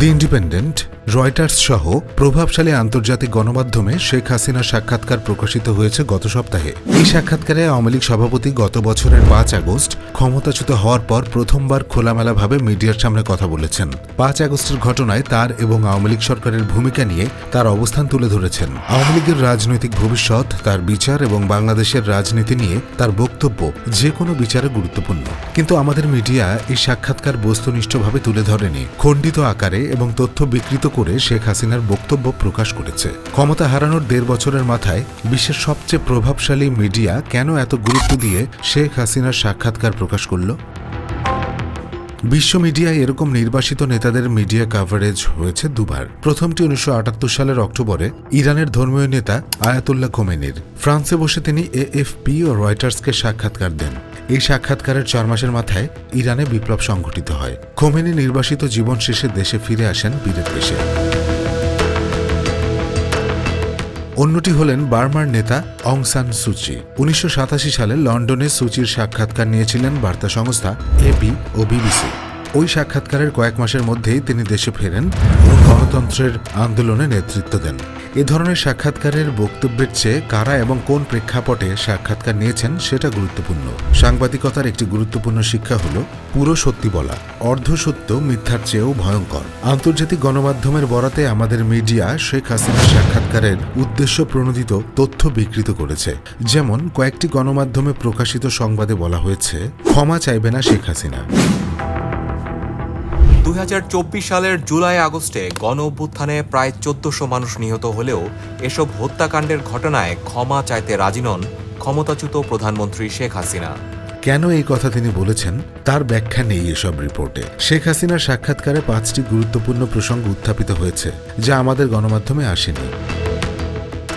The Independent, Reuters সহ প্রভাবশালী আন্তর্জাতিক গণমাধ্যমে শেখ হাসিনার সাক্ষাৎকার প্রকাশিত হয়েছে গত সপ্তাহে। এই সাক্ষাৎকারে আওয়ামী লীগ সভাপতি গত বছরের পাঁচ আগস্ট ক্ষমতাচ্যুত হওয়ার পর প্রথমবার খোলামেলাভাবে মিডিয়ার সামনে কথা বলেছেন। পাঁচ আগস্টের ঘটনায় তার এবং আওয়ামী লীগ সরকারের ভূমিকা নিয়ে তার অবস্থান তুলে ধরেছেন। আওয়ামী লীগের রাজনৈতিক ভবিষ্যৎ, তার বিচার এবং বাংলাদেশের রাজনীতি নিয়ে তার বক্তব্য যে কোনো বিচারে গুরুত্বপূর্ণ। কিন্তু আমাদের মিডিয়া এই সাক্ষাৎকার বস্তুনিষ্ঠভাবে তুলে ধরেনি। খণ্ডিত আকারে এবং তথ্য বিকৃত করে শেখ হাসিনার বক্তব্য প্রকাশ করেছে। ক্ষমতা হারানোর দেড় বছরের মাথায় বিশ্বের সবচেয়ে প্রভাবশালী মিডিয়া কেন এত গুরুত্ব দিয়ে শেখ হাসিনার সাক্ষাৎকার প্রকাশ করল? বিশ্ব মিডিয়ায় এরকম নির্বাসিত নেতাদের মিডিয়া কাভারেজ হয়েছে দুবার। প্রথমটি উনিশশো আটাত্তর সালের অক্টোবরে ইরানের ধর্মীয় নেতা আয়াতুল্লাহ খোমেনির। ফ্রান্সে বসে তিনি এএফপি ও রয়টার্সকে সাক্ষাৎকার দেন। এই সাক্ষাৎকারের চার মাসের মাথায় ইরানে বিপ্লব সংঘটিত হয়। খোমেনি নির্বাসিত জীবন শেষে দেশে ফিরে আসেন বীরের দেশে। অন্যটি হলেন বার্মার নেতা অং সান সুচি উনিশশো সাতাশি সালে লন্ডনে সুচির সাক্ষাৎকার নিয়েছিলেন বার্তা সংস্থা এপি ও বিবিসি ওই সাক্ষাৎকারের কয়েক মাসের মধ্যেই তিনি দেশে ফেরেন এবং গণতন্ত্রের আন্দোলনে নেতৃত্ব দেন। এ ধরনের সাক্ষাৎকারের বক্তব্যের চেয়ে কারা এবং কোন প্রেক্ষাপটে সাক্ষাৎকার নিয়েছেন সেটা গুরুত্বপূর্ণ। সাংবাদিকতার একটি গুরুত্বপূর্ণ শিক্ষা হল পুরো সত্যি বলা। অর্ধ সত্য, মিথ্যার চেয়েও ভয়ঙ্কর। আন্তর্জাতিক গণমাধ্যমের বরাতে আমাদের মিডিয়া শেখ হাসিনার সাক্ষাৎকারের উদ্দেশ্য প্রণোদিত তথ্য বিকৃত করেছে। যেমন, কয়েকটি গণমাধ্যমে প্রকাশিত সংবাদে বলা হয়েছে, ক্ষমা চাইবে না শেখ হাসিনা। দুই হাজার চব্বিশ সালের জুলাই আগস্টে গণ অভ্যুত্থানে প্রায় চোদ্দশো মানুষ নিহত হলেও এসব হত্যাকাণ্ডের ঘটনায় ক্ষমা চাইতে রাজি নন ক্ষমতাচ্যুত প্রধানমন্ত্রী শেখ হাসিনা। কেন এই কথা তিনি বলেছেন? তার ব্যাখ্যা নেই এসব রিপোর্টে। শেখ হাসিনার সাক্ষাৎকারে পাঁচটি গুরুত্বপূর্ণ প্রসঙ্গ উত্থাপিত হয়েছে, যা আমাদের গণমাধ্যমে আসেনি।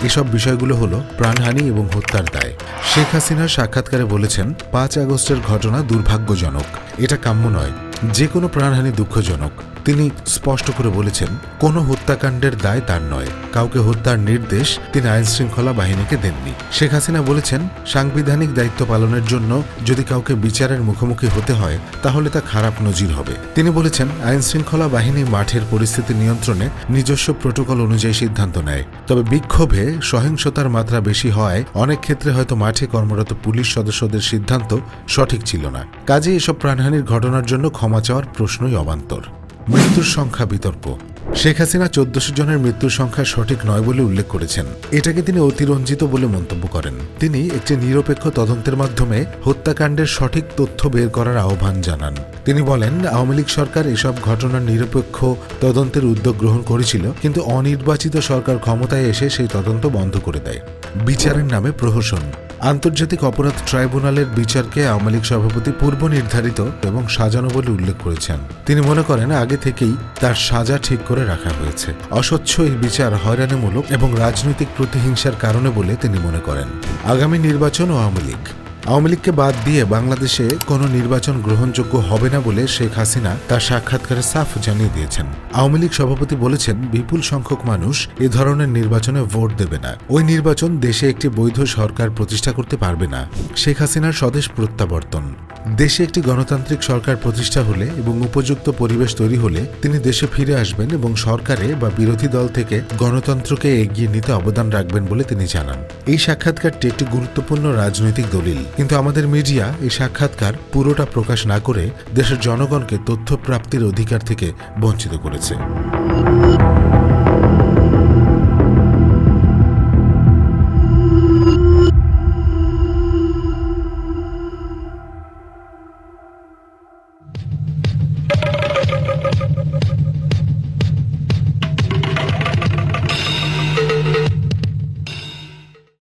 এসব বিষয়গুলো হলো প্রাণহানি এবং হত্যার দায়। শেখ হাসিনার সাক্ষাৎকারে বলেছেন, পাঁচ আগস্টের ঘটনা দুর্ভাগ্যজনক। এটা কাম্য নয়। যে কোনো প্রাণহানি দুঃখজনক। তিনি স্পষ্ট করে বলেছেন, কোনো হত্যাকাণ্ডের দায় তার নয়। কাউকে হত্যার নির্দেশ তিনি আইন শৃঙ্খলা বাহিনীকে দেননি। শেখ হাসিনা বলেছেন, সাংবিধানিক দায়িত্ব পালনের জন্য যদি কাউকে বিচারের মুখোমুখি হতে হয়, তাহলে তা খারাপ নজির হবে। তিনি বলেছেন আইন শৃঙ্খলা বাহিনী মাঠের পরিস্থিতি নিয়ন্ত্রণে নিজস্ব প্রোটোকল অনুযায়ী সিদ্ধান্ত নেয়। তবে বিক্ষোভে সহিংসতার মাত্রা বেশি হওয়ায় অনেক ক্ষেত্রে হয়তো মাঠে কর্মরত পুলিশ সদস্যদের সিদ্ধান্ত সঠিক ছিল না। কাজে এসব প্রাণহানির ঘটনার জন্য ক্ষমা চাওয়ার প্রশ্নই অবান্তর। মৃত্যুর সংখ্যা বিতর্ক। শেখ হাসিনা চোদ্দশো জনের মৃত্যুর সংখ্যা সঠিক নয় বলে উল্লেখ করেছেন। এটাকে তিনি অতিরঞ্জিত বলে মন্তব্য করেন। তিনি একটি নিরপেক্ষ তদন্তের মাধ্যমে হত্যাকাণ্ডের সঠিক তথ্য বের করার আহ্বান জানান। তিনি বলেন, আওয়ামী লীগ সরকার এসব ঘটনার নিরপেক্ষ তদন্তের উদ্যোগ গ্রহণ করেছিল, কিন্তু অনির্বাচিত সরকার ক্ষমতায় এসে সেই তদন্ত বন্ধ করে দেয়। বিচারের নামে প্রহসন। আন্তর্জাতিক অপরাধ ট্রাইব্যুনালের বিচারকে আওয়ামী লীগ সভাপতি পূর্ব নির্ধারিত এবং সাজানো বলে উল্লেখ করেছেন। তিনি মনে করেন, আগে থেকেই তার সাজা ঠিক করে রাখা হয়েছে। অস্বচ্ছ এই বিচার হয়রানিমূলক এবং রাজনৈতিক প্রতিহিংসার কারণে বলে তিনি মনে করেন। আগামী নির্বাচন ও আওয়ামী লীগ। আওয়ামী লীগকে বাদ দিয়ে বাংলাদেশে কোনো নির্বাচন গ্রহণযোগ্য হবে না বলে শেখ হাসিনা তার সাক্ষাৎকারে সাফ জানিয়ে দিয়েছেন। আওয়ামী লীগ সভাপতি বলেছেন, বিপুল সংখ্যক মানুষ এ ধরনের নির্বাচনে ভোট দেবে না। ওই নির্বাচন দেশে একটি বৈধ সরকার প্রতিষ্ঠা করতে পারবে না। শেখ হাসিনার স্বদেশ প্রত্যাবর্তন। দেশে একটি গণতান্ত্রিক সরকার প্রতিষ্ঠা হলে এবং উপযুক্ত পরিবেশ তৈরি হলে তিনি দেশে ফিরে আসবেন এবং সরকারে বা বিরোধী দল থেকে গণতন্ত্রকে এগিয়ে নিতে অবদান রাখবেন বলে তিনি জানান। এই সাক্ষাৎকারটি একটি গুরুত্বপূর্ণ রাজনৈতিক দলিল। কিন্তু আমাদের মিডিয়া এই সাক্ষাৎকার পুরোটা প্রকাশ না করে দেশের জনগণকে তথ্য প্রাপ্তির অধিকার থেকে বঞ্চিত করেছে।